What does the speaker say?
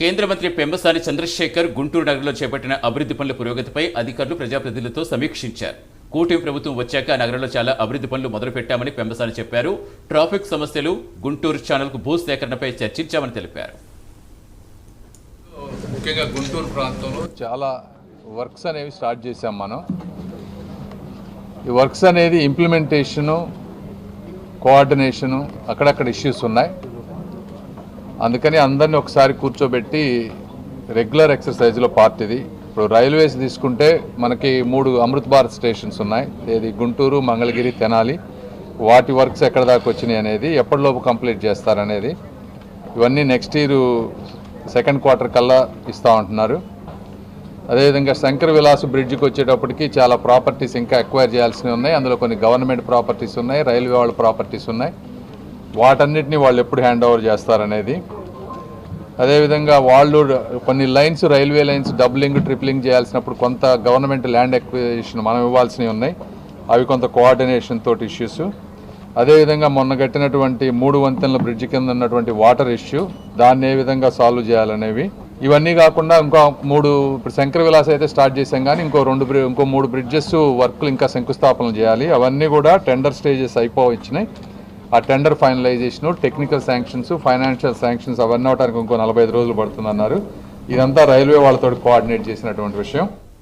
కేంద్ర మంత్రి పెంబసాని చంద్రశేఖర్ గుంటూరు నగరంలో చేపట్టిన అభివృద్ధి పనుల పురోగతిపై అధికారులు ప్రజాప్రతినిధులతో సమీక్షించారు. కూటమి ప్రభుత్వం వచ్చాక నగరంలో చాలా అభివృద్ధి పనులు మొదలుపెట్టామని పెంబసాని చెప్పారు. ట్రాఫిక్ సమస్యలు గుంటూరు ఛానల్కు భూ సేకరణపై చర్చించామని తెలిపారు. ముఖ్యంగా గుంటూరు ప్రాంతంలో చాలా వర్క్స్ అనేవి స్టార్ట్ చేశాం మనం. ఈ వర్క్స్ అనేది ఇంప్లిమెంటేషను కోఆర్డినేషను అక్కడక్కడ ఇష్యూస్ ఉన్నాయి. అందుకని అందరిని ఒకసారి కూర్చోబెట్టి రెగ్యులర్ ఎక్సర్సైజ్లో పార్ట్ ఇది ఇప్పుడు రైల్వేస్ తీసుకుంటే మనకి మూడు అమృత్ భారత్ స్టేషన్స్ ఉన్నాయి. ఏది గుంటూరు మంగళగిరి తెనాలి. వాటి వర్క్స్ ఎక్కడ దాకా వచ్చినాయి అనేది ఎప్పటిలోపు కంప్లీట్ చేస్తారనేది. ఇవన్నీ నెక్స్ట్ ఇయర్ సెకండ్ క్వార్టర్ కల్లా ఇస్తూ ఉంటున్నారు. అదేవిధంగా శంకర్ విలాస్ బ్రిడ్జ్కి వచ్చేటప్పటికి చాలా ప్రాపర్టీస్ ఇంకా ఎక్వైర్ చేయాల్సినవి ఉన్నాయి. అందులో కొన్ని గవర్నమెంట్ ప్రాపర్టీస్ ఉన్నాయి రైల్వే వాళ్ళ ప్రాపర్టీస్ ఉన్నాయి. వాటన్నిటిని వాళ్ళు ఎప్పుడు హ్యాండ్ ఓవర్ చేస్తారనేది. అదేవిధంగా వాళ్ళు కొన్ని lines railway lines doubling tripling చేయాల్సినప్పుడు కొంత గవర్నమెంట్ ల్యాండ్ ఎక్విజిషన్ మనం ఇవ్వాల్సినవి ఉన్నాయి. అవి కొంత కోఆర్డినేషన్ తోటి ఇష్యూస్ అదేవిధంగా మొన్న కట్టినటువంటి మూడు వంతెనల బ్రిడ్జ్ కింద ఉన్నటువంటి వాటర్ ఇష్యూ దాన్ని ఏ విధంగా సాల్వ్ చేయాలనేవి. ఇవన్నీ కాకుండా ఇంకో మూడు ఇప్పుడు శంకర విలాస్ అయితే స్టార్ట్ చేసాం కానీ ఇంకో రెండు ఇంకో మూడు బ్రిడ్జెస్ వర్క్లు ఇంకా శంకుస్థాపన చేయాలి. అవన్నీ కూడా టెండర్ స్టేజెస్ అయిపోవచ్చినాయి ఆ tender finalisation technical sanctions financial sanctions అవన్నీ అవడానికి ఇంకో నలభై ఐదు రోజులు పడుతుందన్నారు. ఇదంతా రైల్వే వాళ్ళతో కోఆర్డినేట్ చేసినటువంటి విషయం.